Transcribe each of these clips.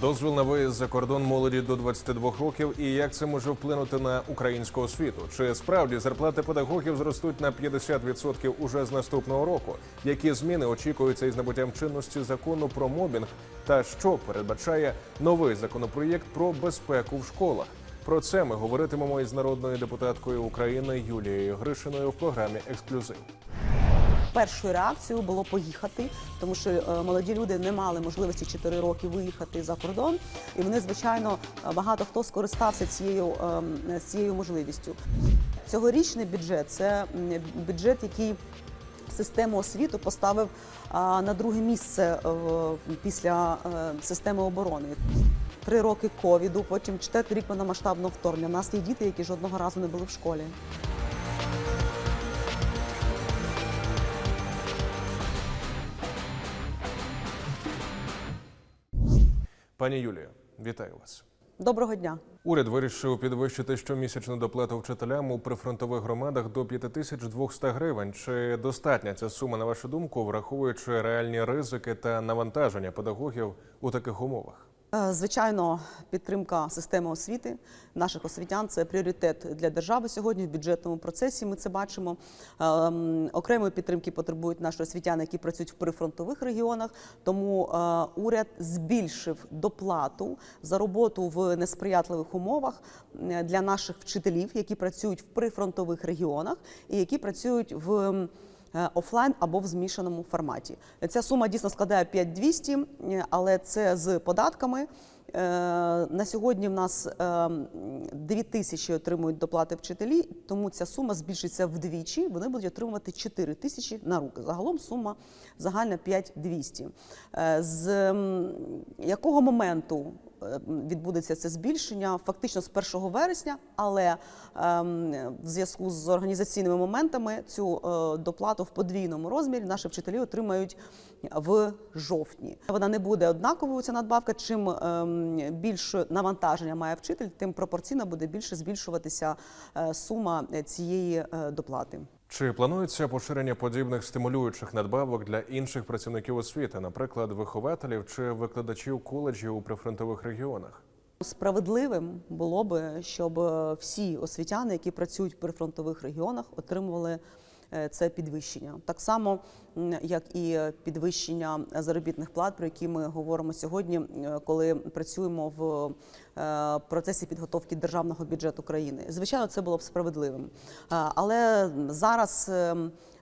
Дозвіл на виїзд за кордон молоді до 22 років і як це може вплинути на українську освіту? Чи справді зарплати педагогів зростуть на 50% уже з наступного року? Які зміни очікуються із набуттям чинності закону про мобінг? Та що передбачає новий законопроєкт про безпеку в школах? Про це ми говоритимемо із народною депутаткою України Юлією Гришиною в програмі Ексклюзив. Першою реакцією було поїхати, тому що е, молоді люди не мали можливості 4 роки виїхати за кордон, і вони, звичайно, е, багато хто скористався цією, ем, цією можливістю. Цьогорічний бюджет це бюджет, який систему освіту поставив на друге місце після е, системи оборони. Три роки ковіду, потім четвертий рік повномасштабного вторгнення. У нас є діти, які жодного разу не були в школі. Пані Юлія, вітаю вас. Доброго дня. Уряд вирішив підвищити щомісячну доплату вчителям у прифронтових громадах до 5200 гривень. Чи достатня ця сума, на вашу думку, враховуючи реальні ризики та навантаження педагогів у таких умовах? Е, Звичайно, підтримка системи освіти наших освітян це пріоритет для держави сьогодні в бюджетному процесі. Ми це бачимо. Ем, Окремої підтримки потребують наші освітяни, які працюють в прифронтових регіонах. Тому е, уряд збільшив доплату за роботу в несприятливих умовах е, для наших вчителів, які працюють в прифронтових регіонах і які працюють в. Е, Офлайн або в змішаному форматі. Ця сума дійсно складає 5200, е, але це з податками. Е, На сьогодні в нас 2 тисячі отримують доплати вчителі, тому ця сума збільшиться вдвічі. Вони будуть отримувати 4 тисячі на руки. Загалом сума загальна 5200. Е, З якого моменту відбудеться це збільшення? Фактично з 1 вересня, але ем, в зв'язку з організаційними моментами цю е, доплату в подвійному розмірі наші вчителі отримають в жовтні. Вона не буде однаковою ця надбавка. Чим ем, більше навантаження має вчитель, тим пропорційно буде більше збільшуватися е, сума цієї е, доплати. Чи планується поширення подібних стимулюючих надбавок для інших працівників освіти, наприклад, вихователів чи викладачів коледжів у прифронтових регіонах? Справедливим було би, щоб е, всі освітяни, які працюють в прифронтових регіонах, отримували це підвищення. Так само, як і підвищення заробітних плат, про які ми говоримо сьогодні, е, коли працюємо в е, процесі підготовки державного бюджету країни. Звичайно, це було б справедливим. Але зараз. е,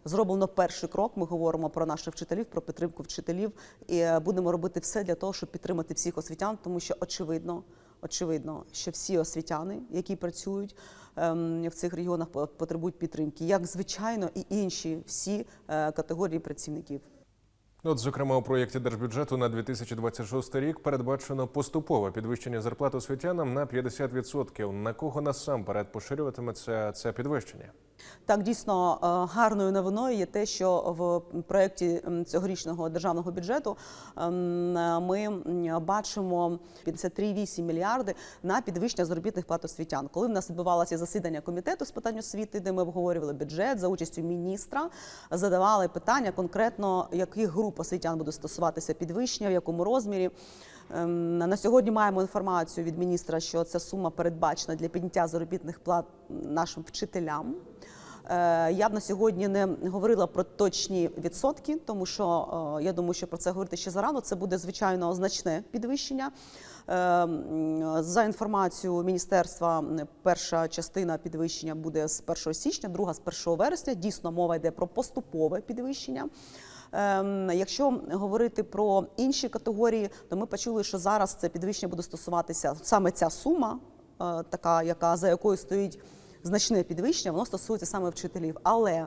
Зроблено перший крок. Ми говоримо про наших вчителів, про підтримку вчителів, і е, будемо робити все для того, щоб підтримати всіх освітян, тому що очевидно, очевидно, що всі освітяни, які працюють в цих регіонах, по- потребують підтримки, як звичайно, і інші всі е, категорії працівників. От, зокрема, у проєкті держбюджету на 2026 рік передбачено поступове підвищення зарплат освітянам на 50%. На кого насамперед поширюватиметься це підвищення? Так, дійсно е, гарною новиною є те, що в проєкті цьогорічного державного бюджету ем, ми бачимо 53,8 мільярди на підвищення заробітних плат освітян. Коли в нас відбувалося засідання комітету з питань освіти, де ми обговорювали бюджет за участю міністра, задавали питання конкретно, яких груп освітян буде стосуватися підвищення, в якому розмірі. Ем, На сьогодні маємо інформацію від міністра, що ця сума передбачена для підняття заробітних плат нашим вчителям. Е, Я б на сьогодні не говорила про точні відсотки, тому що е, я думаю, що про це говорити ще зарано. Це буде звичайно значне підвищення. Е, За інформацією міністерства, перша частина підвищення буде з 1 січня, друга з 1 вересня. Дійсно, мова йде про поступове підвищення. Якщо говорити про інші категорії, то ми почули, що зараз це підвищення буде стосуватися саме ця сума, така, яка за якою стоїть. Значне підвищення, воно стосується саме вчителів. Але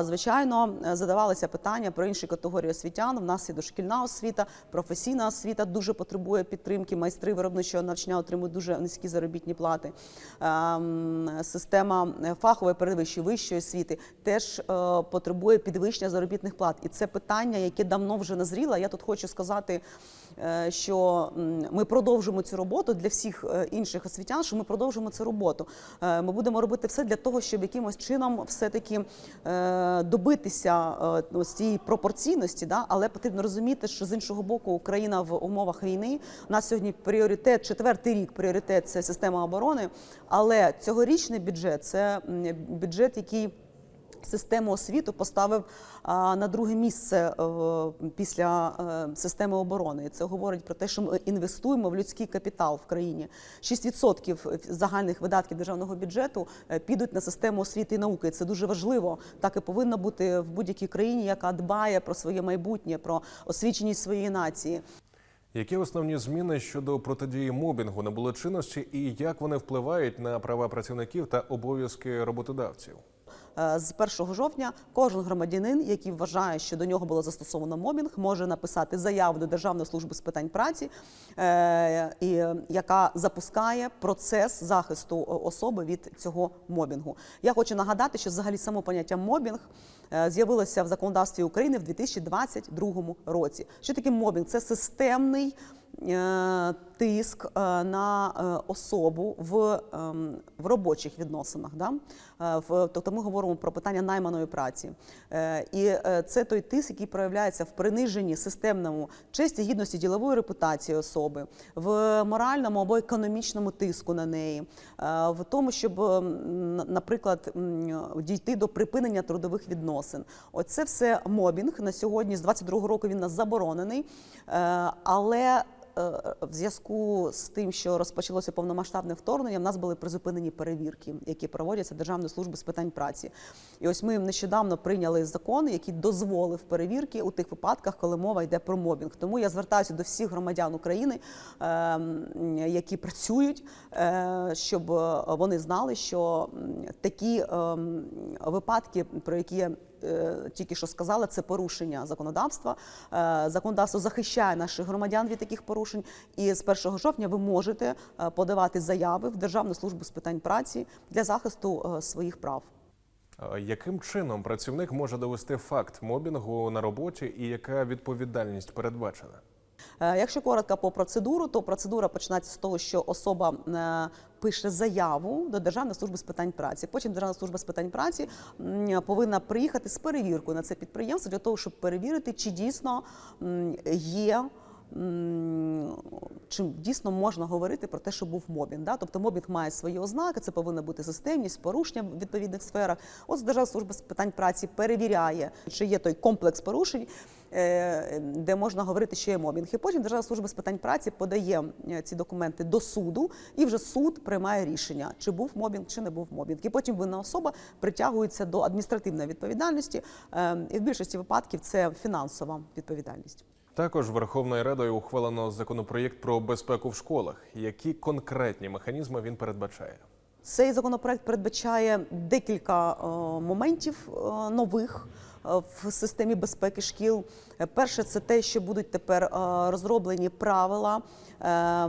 звичайно задавалися питання про інші категорії освітян. У нас є дошкільна освіта, професійна освіта дуже потребує підтримки. Майстри виробничого навчання отримують дуже низькі заробітні плати. Ем, Система фахової передвищої вищої освіти теж е, потребує підвищення заробітних плат. І це питання, яке давно вже назріло. Я тут хочу сказати що ми продовжимо цю роботу для всіх е, інших освітян, що ми продовжимо цю роботу. Е, Ми будемо робити все для того, щоб якимось чином все-таки е, добитися е, ось цієї пропорційності, да? але потрібно розуміти, що з іншого боку Україна в умовах війни у нас сьогодні пріоритет, четвертий рік пріоритет це система оборони. Але цьогорічний бюджет це бюджет, який Систему освіту поставив на друге місце е, після е, системи оборони. Це говорить про те, що ми інвестуємо в людський капітал в країні. 6% загальних видатків державного бюджету е, підуть на систему освіти і науки. Це дуже важливо. Так і повинно бути в будь-якій країні, яка дбає про своє майбутнє, про освіченість своєї нації. Які основні зміни щодо протидії мобінгу набули чинності, і як вони впливають на права працівників та обов'язки роботодавців? Е, З 1 жовтня кожен громадянин, який вважає, що до нього було застосовано мобінг, може написати заяву до Державної служби з питань праці, е, е, яка запускає процес захисту особи від цього мобінгу. Я хочу нагадати, що взагалі само поняття мобінг з'явилося в законодавстві України в 2022 році. Що таке мобінг? Це системний тиск е, на е, особу в, ем, в робочих відносинах. Да? Е, В, тобто ми говоримо про питання найманої праці. Е, І е, це той тиск, який проявляється в приниженні системному честі, гідності, ділової репутації особи, в моральному або економічному тиску на неї, е, в тому, щоб, наприклад, дійти до припинення трудових відносин. Оце все мобінг на сьогодні. З 22-го року він нас заборонений, Е, але е, в зв'язку з тим, що розпочалося повномасштабне вторгнення, в нас були призупинені перевірки, які проводяться Державною службою з питань праці. І ось ми нещодавно прийняли закон, який дозволив перевірки у тих випадках, коли мова йде про мобінг. Тому я звертаюся до всіх громадян України, е, які працюють, е, щоб е, вони знали, що такі е, випадки, про які е, тільки що сказала, це порушення законодавства. Е, Законодавство захищає наших громадян від таких порушень. І з 1 жовтня ви можете е, подавати заяви в Державну службу з питань праці для захисту е, своїх прав. Яким чином працівник може довести факт мобінгу на роботі, і яка відповідальність передбачена? Е, Якщо коротко по процедуру, то процедура починається з того, що особа е, пише заяву до Державної служби з питань праці. Потім Державна служба з питань праці повинна приїхати з перевіркою на це підприємство для того, щоб перевірити, чи дійсно є. Чим дійсно можна говорити про те, що був мобінг. Да? Тобто мобінг має свої ознаки, це повинна бути системність, порушення в відповідних сферах. От Державна служба з питань праці перевіряє, чи є той комплекс порушень, де можна говорити, що є мобінг. І потім Державна служба з питань праці подає е, ці документи до суду, і вже суд приймає рішення, чи був мобінг, чи не був мобінг. І потім винна особа притягується до адміністративної відповідальності. е, І в більшості випадків це фінансова відповідальність. Також Верховною Радою ухвалено законопроєкт про безпеку в школах. Які конкретні механізми він передбачає? Цей законопроект передбачає декілька е, моментів е, нових е, в системі безпеки шкіл. Перше, це те, що будуть тепер е, розроблені правила е,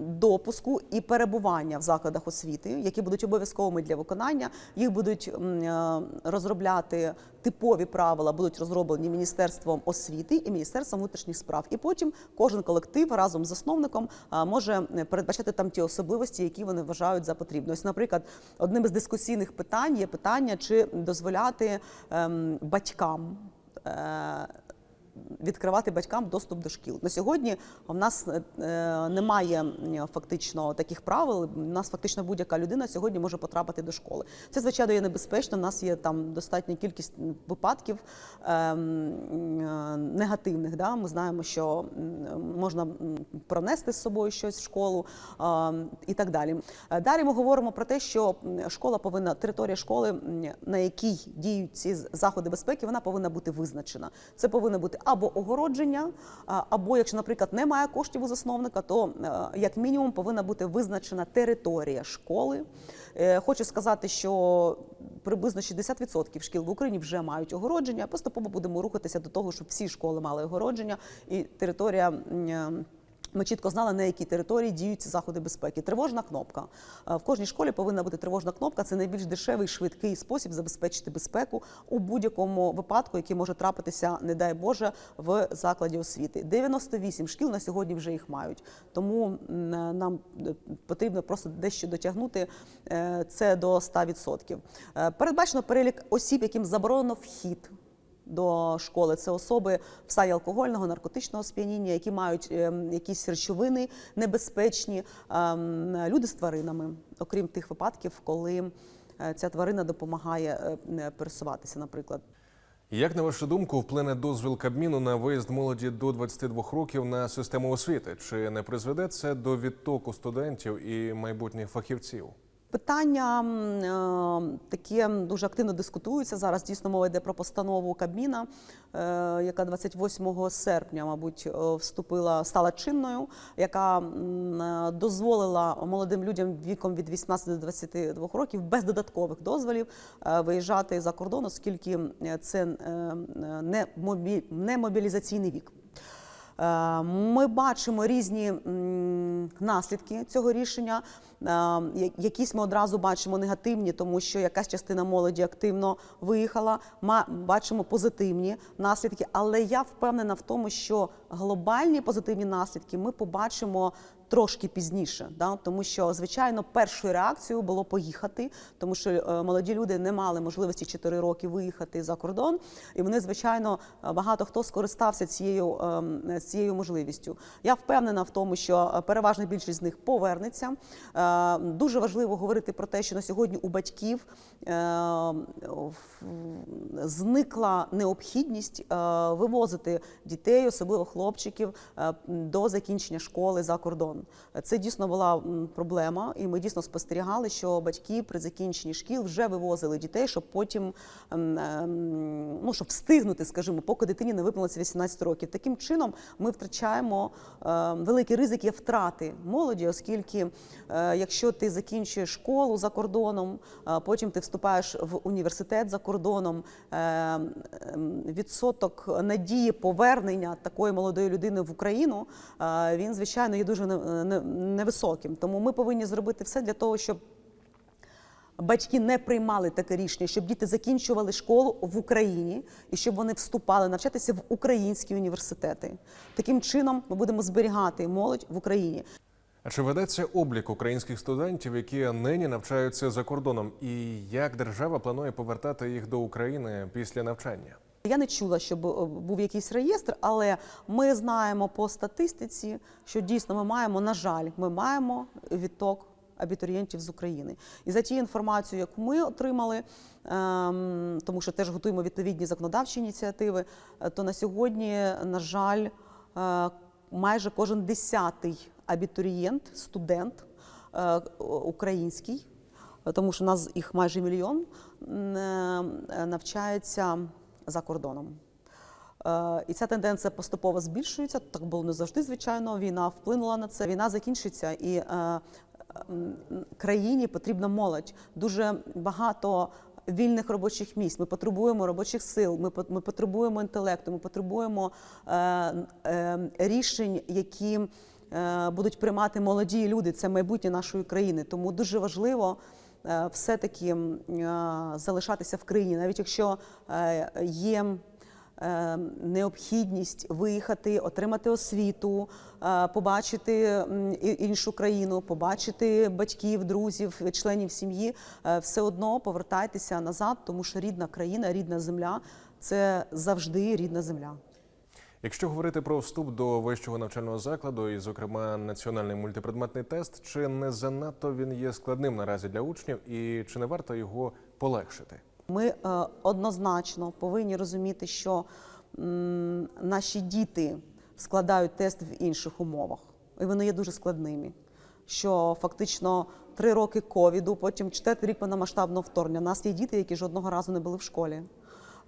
допуску і перебування в закладах освіти, які будуть обов'язковими для виконання. Їх будуть е, розробляти типові правила, будуть розроблені міністерством освіти і міністерством внутрішніх справ. І потім кожен колектив разом з засновником може передбачати там ті особливості, які вони вважають за потрібне. Ось, наприклад, одним із дискусійних питань є питання, чи дозволяти ем, батькам. е, Відкривати батькам доступ до шкіл на сьогодні. В нас е, немає фактично таких правил. У нас фактично будь-яка людина сьогодні може потрапити до школи. Це звичайно є небезпечно. У нас є там достатня кількість випадків ем, е, негативних. Да? Ми знаємо, що можна пронести з собою щось в школу е, і так далі. Е, Далі ми говоримо про те, що школа повинна територія школи, на якій діють ці заходи безпеки, вона повинна бути визначена. Це повинно бути або огородження, або якщо, наприклад, немає коштів у засновника, то е, як мінімум повинна бути визначена територія школи. Е, Хочу сказати, що приблизно 60% шкіл в Україні вже мають огородження. Поступово будемо рухатися до того, щоб всі школи мали огородження, і територія. Е, Ми чітко знали, на якій території діють заходи безпеки. Тривожна кнопка. Е, В кожній школі повинна бути тривожна кнопка. Це найбільш дешевий, швидкий спосіб забезпечити безпеку у будь-якому випадку, який може трапитися, не дай Боже, в закладі освіти. 98 шкіл на сьогодні вже їх мають. Тому нам е, потрібно просто дещо дотягнути е, це до 100%. Е, Передбачено перелік осіб, яким заборонено вхід до школи. Це особи в стані алкогольного, наркотичного сп'яніння, які мають ем, якісь речовини небезпечні, ем, люди з тваринами, окрім тих випадків, коли е, ця тварина допомагає е, пересуватися, наприклад. Як на вашу думку вплине дозвіл Кабміну на виїзд молоді до 22 років на систему освіти? Чи не призведе це до відтоку студентів і майбутніх фахівців? Питання е, таке дуже активно дискутується зараз. Дійсно, мова йде про постанову Кабміна, е, яка 28 серпня, мабуть, е, вступила, стала чинною, яка дозволила молодим людям віком від 18 до 22 років без додаткових дозволів виїжджати за кордон, оскільки це не мобі- мобілізаційний вік. Ми бачимо різні наслідки цього рішення. Е, Якісь ми одразу бачимо негативні, тому що якась частина молоді активно виїхала. Ма- Бачимо позитивні наслідки, але я впевнена в тому, що глобальні позитивні наслідки ми побачимо трошки пізніше, да? тому що звичайно першою реакцією було поїхати, тому що е, молоді люди не мали можливості 4 роки виїхати за кордон, і вони, звичайно, е, багато хто скористався цією, ем, цією можливістю. Я впевнена в тому, що переважна більшість з них повернеться. Е, Дуже важливо говорити про те, що на сьогодні у батьків е, зникла необхідність е, вивозити дітей, особливо хлопчиків, до закінчення школи за кордон. Це дійсно була проблема, і ми дійсно спостерігали, що батьки при закінченні шкіл вже вивозили дітей, щоб потім ем, ем, ну, щоб встигнути, скажімо, поки дитині не виповнилося 18 років. Таким чином ми втрачаємо е, великий ризик є втрати молоді, оскільки якщо ти закінчуєш школу за кордоном, е, потім ти вступаєш в університет за кордоном, е, ем, відсоток надії повернення такої молодої людини в Україну, е, він звичайно є дуже не- не- невисоким. Тому ми повинні зробити все для того, щоб батьки не приймали таке рішення, щоб діти закінчували школу в Україні і щоб вони вступали навчатися в українські університети. Таким чином ми будемо зберігати молодь в Україні. Чи ведеться облік українських студентів, які нині навчаються за кордоном, і як держава планує повертати їх до України після навчання? Я не чула, щоб е, був якийсь реєстр, але ми знаємо по статистиці, що дійсно ми маємо, на жаль, ми маємо відток абітурієнтів з України. І за тією інформацією, яку ми отримали, ем, тому що теж готуємо відповідні законодавчі ініціативи, е, то на сьогодні, на жаль, е, майже кожен десятий абітурієнт, студент е, український, тому що у нас їх майже мільйон е, навчається за кордоном. Е, І ця тенденція поступово збільшується. Так було не завжди, звичайно. Війна вплинула на це. Війна закінчиться, і країні потрібна молодь. Дуже багато вільних робочих місць. Ми потребуємо робочих сил. Ми ми потребуємо інтелекту. Ми потребуємо е, е, рішень, які будуть приймати молоді люди. Це майбутнє нашої країни. Тому дуже важливо. е, Все-таки е, залишатися в країні, навіть якщо е, є е, необхідність виїхати, отримати освіту, е, побачити іншу країну, побачити батьків, друзів, членів сім'ї, е, все одно повертайтеся назад, тому що рідна країна, рідна земля це завжди рідна земля. Якщо говорити про вступ до вищого навчального закладу, і, зокрема, національний мультипредметний тест, чи не занадто він є складним наразі для учнів, і чи не варто його полегшити? Ми е, однозначно повинні розуміти, що наші діти складають тест в інших умовах, і вони є дуже складними. Що фактично три роки ковіду, потім четвертий рік повномасштабного вторгнення. У нас є діти, які жодного разу не були в школі.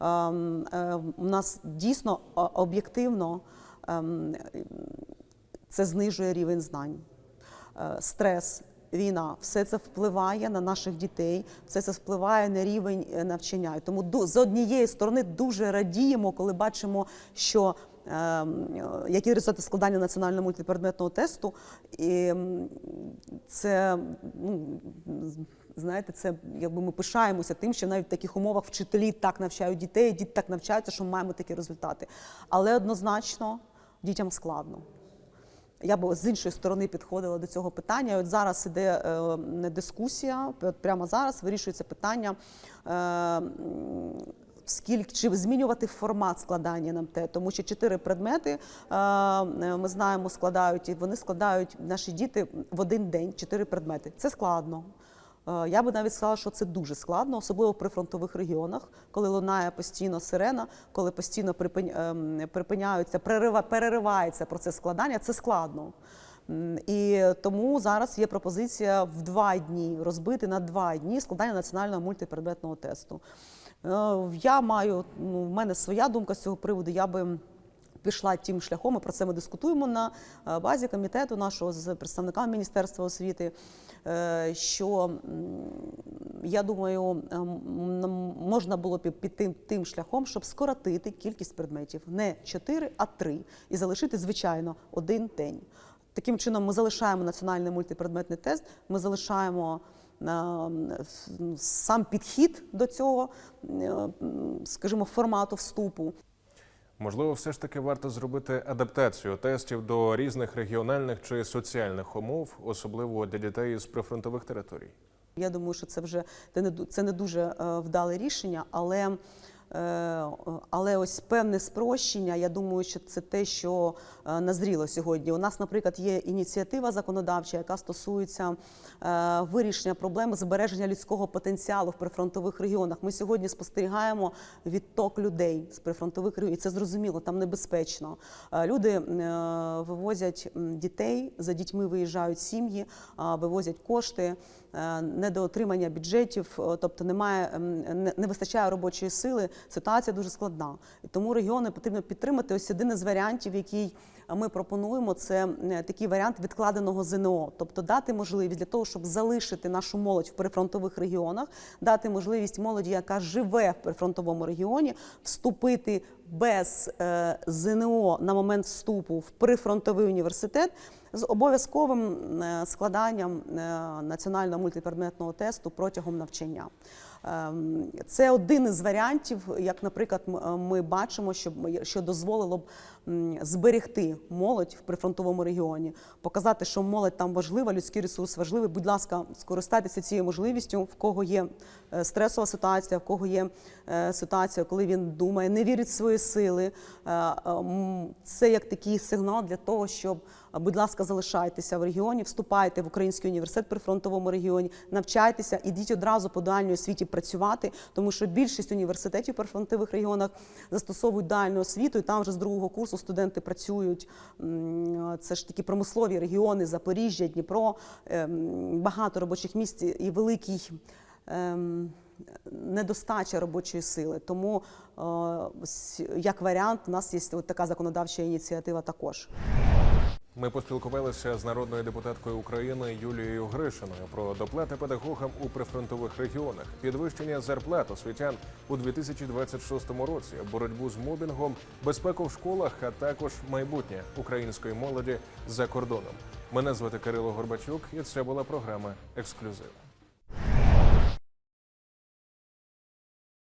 Ем, е, У нас дійсно об'єктивно ем, це знижує рівень знань. Е, Стрес, війна, все це впливає на наших дітей, все це впливає на рівень е, навчання. І Тому з однієї сторони дуже радіємо, коли бачимо, що ем, які результати складання національного мультипредметного тесту. І це ну, знаєте, це якби ми пишаємося тим, що навіть в таких умовах вчителі так навчають дітей, діти так навчаються, що ми маємо такі результати. Але однозначно дітям складно. Я б з іншої сторони підходила до цього питання. От зараз іде е, дискусія, от прямо зараз вирішується питання. Е, Скільки чи змінювати формат складання НМТ, тому що чотири предмети е, ми знаємо, складають і вони складають наші діти в один день. Чотири предмети. Це складно. Е, Я би навіть сказала, що це дуже складно, особливо в прифронтових регіонах, коли лунає постійно сирена, коли постійно ем, припиняються, перерива- переривається процес складання. Це складно. І тому зараз є пропозиція в два дні розбити на два дні складання національного мультипредметного тесту. Е, Я маю ну, в мене своя думка з цього приводу. Я би пішла тим шляхом. І про це ми дискутуємо на е, базі комітету нашого з представниками Міністерства освіти. е, Що я думаю, ем, можна було б піти тим шляхом, щоб скоротити кількість предметів не 4, а 3, і залишити звичайно один день. Таким чином, ми залишаємо національний мультипредметний тест, ми залишаємо е, сам підхід до цього, е, скажімо, формату вступу. Можливо, все ж таки варто зробити адаптацію тестів до різних регіональних чи соціальних умов, особливо для дітей з прифронтових територій. Я думаю, що це вже це не дуже е, вдале рішення, але. Е, Але ось певне спрощення, я думаю, що це те, що е, назріло сьогодні. У нас, наприклад, є ініціатива законодавча, яка стосується е, вирішення проблеми збереження людського потенціалу в прифронтових регіонах. Ми сьогодні спостерігаємо відток людей з прифронтових регіонів. І це зрозуміло, там небезпечно. Люди вивозять дітей, за дітьми виїжджають сім'ї, вивозять кошти, недоотримання бюджетів, е, тобто немає ем, не, вистачає робочої сили. Ситуація дуже складна. І тому регіони потрібно підтримати. Ось один із варіантів, який ми пропонуємо, це е, такий варіант відкладеного ЗНО, тобто дати можливість для того, щоб залишити нашу молодь в прифронтових регіонах, дати можливість молоді, яка живе в прифронтовому регіоні, вступити без е, ЗНО на момент вступу в прифронтовий університет з обов'язковим е, складанням е, національного мультипредметного тесту протягом навчання. Ем, Це один із варіантів, як, наприклад, е, ми бачимо, що, що дозволило б зберегти молодь в прифронтовому регіоні, показати, що молодь там важлива, людський ресурс важливий. Будь ласка, скористайтеся цією можливістю, в кого є е, стресова ситуація, в кого є е, ситуація, коли він думає, не вірить в свої сили. Е, Це як такий сигнал для того, щоб Будь ласка, залишайтеся в регіоні, вступайте в український університет при фронтовому регіоні, навчайтеся, ідіть одразу по дуальній освіті працювати, тому що більшість університетів при фронтових регіонах застосовують дуальну освіту, і там вже з другого курсу студенти працюють. Це ж такі промислові регіони, Запоріжжя, Дніпро, ем, багато робочих місць і великий. ем, Недостача робочої сили, тому е, як варіант, у нас є така законодавча ініціатива також. Ми поспілкувалися з народною депутаткою України Юлією Гришиною про доплати педагогам у прифронтових регіонах, підвищення зарплат освітян у 2026 році, боротьбу з мобінгом, безпеку в школах, а також майбутнє української молоді за кордоном. Мене звати Кирило Горбачук, і це була програма Ексклюзив.